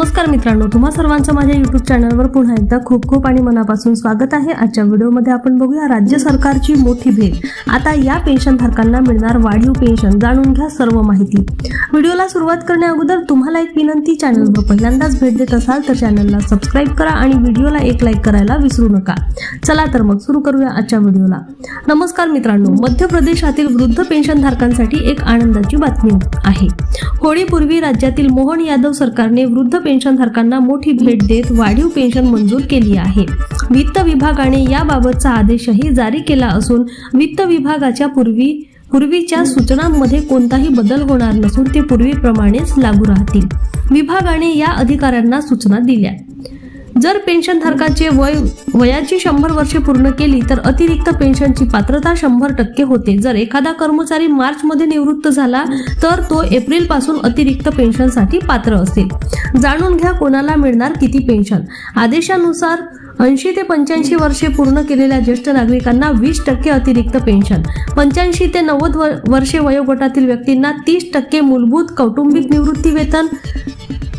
नमस्कार मित्रांनो तुम्हा सर्वांचं माझ्या युट्यूब चॅनलवर पुन्हा एकदा खूप खूप आणि मनापासून स्वागत आहे. आजच्या व्हिडिओमध्ये आपण बघूया राज्य सरकारची मोठी भेट. आता या पेन्शनधारकांना मिळणार वाढीव पेन्शन जाणून घ्या सर्व माहिती. व्हिडिओला सुरुवात करण्या अगोदर तुम्हाला एक विनंती चॅनलवर पहिल्यांदाच भेट देत असाल तर चॅनलला सबस्क्राईब करा आणि व्हिडिओला एक लाईक करायला विसरू नका. चला तर मग सुरू करूया आजच्या व्हिडिओला. नमस्कार मित्रांनो मध्य प्रदेशातील वृद्ध पेन्शनधारकांसाठी एक आनंदाची बातमी आहे. होळीपूर्वी राज्यातील मोहन यादव सरकारने वृद्ध पेन्शनधारकांना मोठी भेट देत वाढीव पेन्शन मंजूर केली आहे. वित्त विभागाने याबाबतचा आदेशही जारी केला असून वित्त विभागाच्या पूर्वी पूर्वीच्या सूचनांमध्ये कोणताही बदल होणार नसून ते पूर्वीप्रमाणेच लागू राहतील. विभागाने या अधिकाऱ्यांना सूचना दिल्या. जर पेन्शनधारकाचे वय वयाची शंभर वर्षे पूर्ण केली तर अतिरिक्त पेन्शनची पात्रता शंभर टक्के होते. जर एखादा कर्मचारी मार्च मध्ये निवृत्त झाला तर तो एप्रिलपासून अतिरिक्त पेन्शनसाठी पात्र असेल जाणून घ्या कोणाला मिळणार किती पेन्शन. आदेशानुसार ऐंशी ते पंच्याऐंशी वर्षे पूर्ण केलेल्या ज्येष्ठ नागरिकांना वीस टक्के अतिरिक्त पेन्शन. पंच्याऐंशी ते नव्वद वर्षे वयोगटातील व्यक्तींना तीस टक्के मूलभूत कौटुंबिक निवृत्ती वेतन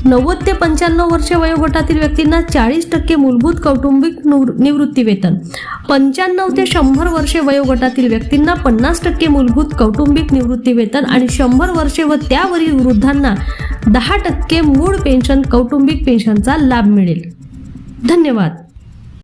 नव्वद ते पंच्याण्णव वर्षे वयोगटातील व्यक्तींना चाळीस टक्के मूलभूत कौटुंबिक निवृ- निवृत्ती वेतन. पंच्याण्णव ते शंभर वर्षे वयोगटातील व्यक्तींना पन्नास टक्के मूलभूत कौटुंबिक निवृत्ती वेतन आणि शंभर वर्षे व त्यावरील वृद्धांना दहा टक्के मूळ पेन्शन कौटुंबिक पेन्शनचा लाभ मिळेल. धन्यवाद.